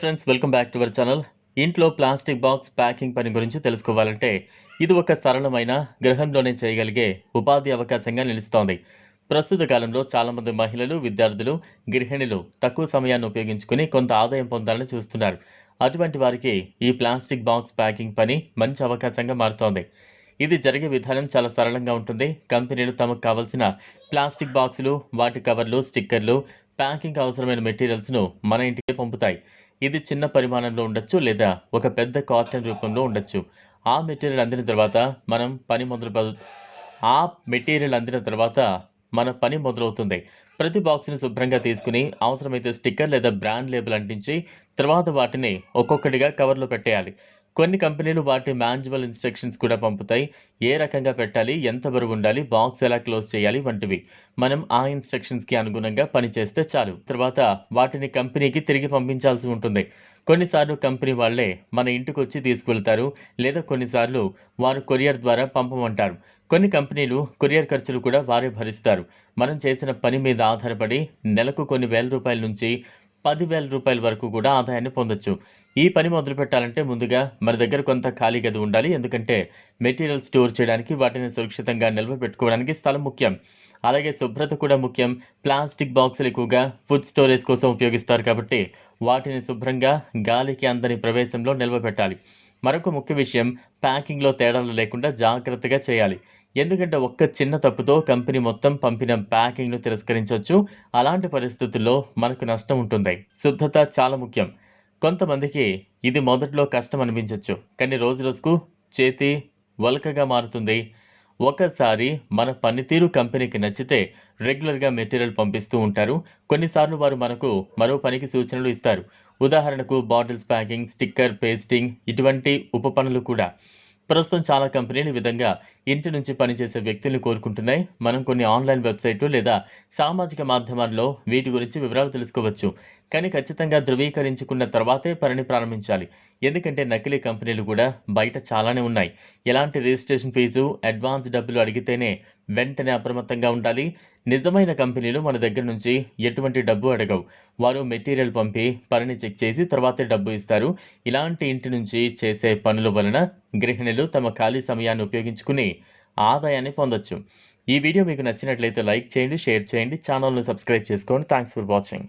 Friends welcome back to our channel. ఇంట్లో plastic box packing పని గురించి తెలుసుకోవాలంటే ఇది ఒక సరళమైన గృహంలోనే చేయగలిగే ఉపాధి అవకాశంగా నిలుస్తోంది. ప్రస్తుత కాలంలో చాలామంది మహిళలు విద్యార్థులు గృహిణులు తక్కువ సమయాన్ని ఉపయోగించుకుని కొంత ఆదాయం పొందాలని చూస్తున్నారు. అటువంటి వారికి ఈ ప్లాస్టిక్ బాక్స్ ప్యాకింగ్ పని మంచి అవకాశంగా మారుతోంది. ఇది జరిగే విధానం చాలా సరళంగా ఉంటుంది. కంపెనీలు తమకు కావలసిన ప్లాస్టిక్ బాక్సులు వాటి కవర్లు స్టిక్కర్లు ప్యాకింగ్ అవసరమైన మెటీరియల్స్ను మన ఇంటికి పంపుతాయి. ఇది చిన్న పరిమాణంలో ఉండొచ్చు లేదా ఒక పెద్ద కాటన్ రూపంలో ఉండొచ్చు. ఆ మెటీరియల్ అందిన తర్వాత మనం పని మొదలు ఆ మెటీరియల్ అందిన తర్వాత మన పని మొదలవుతుంది. ప్రతి బాక్స్ని శుభ్రంగా తీసుకుని అవసరమైతే స్టిక్కర్ లేదా బ్రాండ్ లేబుల్ అంటించి తర్వాత వాటిని ఒక్కొక్కటిగా కవర్లో పెట్టేయాలి. కొన్ని కంపెనీలు వాటి మాన్యువల్ ఇన్స్ట్రక్షన్స్ కూడా పంపుతాయి. ఏ రకంగా పెట్టాలి ఎంత బరువు ఉండాలి బాక్స్ ఎలా క్లోజ్ చేయాలి వంటివి. మనం ఆ ఇన్స్ట్రక్షన్స్కి అనుగుణంగా పనిచేస్తే చాలు. తర్వాత వాటిని కంపెనీకి తిరిగి పంపించాల్సి ఉంటుంది. కొన్నిసార్లు కంపెనీ వాళ్ళే మన ఇంటికి వచ్చి తీసుకువెళ్తారు లేదా కొన్నిసార్లు వారు కొరియర్ ద్వారా పంపమంటారు. కొన్ని కంపెనీలు కొరియర్ ఖర్చులు కూడా వారే భరిస్తారు. మనం చేసిన పని మీద ఆధారపడి నెలకు కొన్ని వేల రూపాయల నుంచి పదివేల రూపాయల వరకు కూడా ఆదాయాన్ని పొందొచ్చు. ఈ పని మొదలు పెట్టాలంటే ముందుగా మన దగ్గర కొంత ఖాళీ గది ఉండాలి. ఎందుకంటే మెటీరియల్ స్టోర్ చేయడానికి వాటిని సురక్షితంగా నిల్వ పెట్టుకోవడానికి స్థలం ముఖ్యం. అలాగే శుభ్రత కూడా ముఖ్యం. ప్లాస్టిక్ బాక్సులు ఎక్కువగా ఫుడ్ స్టోరేజ్ కోసం ఉపయోగిస్తారు కాబట్టి వాటిని శుభ్రంగా గాలికి అందని ప్రవేశంలో నిల్వ పెట్టాలి. మరొక ముఖ్య విషయం ప్యాకింగ్లో తేడాలు లేకుండా జాగ్రత్తగా చేయాలి. ఎందుకంటే ఒక్క చిన్న తప్పుతో కంపెనీ మొత్తం పంపిన ప్యాకింగ్ను తిరస్కరించవచ్చు అలాంటి పరిస్థితుల్లో మనకు నష్టం ఉంటుంది. శుద్ధత చాలా ముఖ్యం. కొంతమందికి ఇది మొదట్లో కష్టం అనిపించవచ్చు కానీ రోజు రోజుకు చేతి వలకగా మారుతుంది. ఒకసారి మన పనితీరు కంపెనీకి నచ్చితే రెగ్యులర్గా మెటీరియల్ పంపిస్తూ ఉంటారు. కొన్నిసార్లు వారు మనకు మరో పనికి సూచనలు ఇస్తారు. ఉదాహరణకు బాటిల్స్ ప్యాకింగ్ స్టిక్కర్ పేస్టింగ్ ఇటువంటి ఉప పనులు కూడా. ప్రస్తుతం చాలా కంపెనీలు విధంగా ఇంటి నుంచి పనిచేసే వ్యక్తులు కోరుకుంటున్నాయి. మనం కొన్ని ఆన్లైన్ వెబ్సైట్లు లేదా సామాజిక మాధ్యమాల్లో వీటి గురించి వివరాలు తెలుసుకోవచ్చు. కానీ ఖచ్చితంగా ధృవీకరించుకున్న తర్వాతే పనిని ప్రారంభించాలి. ఎందుకంటే నకిలీ కంపెనీలు కూడా బయట చాలానే ఉన్నాయి. ఎలాంటి రిజిస్ట్రేషన్ ఫీజు అడ్వాన్స్ డబ్బులు అడిగితేనే వెంటనే అప్రమత్తంగా ఉండాలి. నిజమైన కంపెనీలు మన దగ్గర నుంచి ఎటువంటి డబ్బు అడగవు. వారు మెటీరియల్ పంపి పనిని చెక్ చేసి తర్వాతే డబ్బు ఇస్తారు. ఇలాంటి ఇంటి నుంచి చేసే పనుల వలన గృహిణులు తమ ఖాళీ సమయాన్ని ఉపయోగించుకుని ఆదాయాన్ని పొందొచ్చు. ఈ వీడియో మీకు నచ్చినట్లయితే లైక్ చేయండి షేర్ చేయండి ఛానల్ను సబ్స్క్రైబ్ చేసుకోండి. Thanks for watching.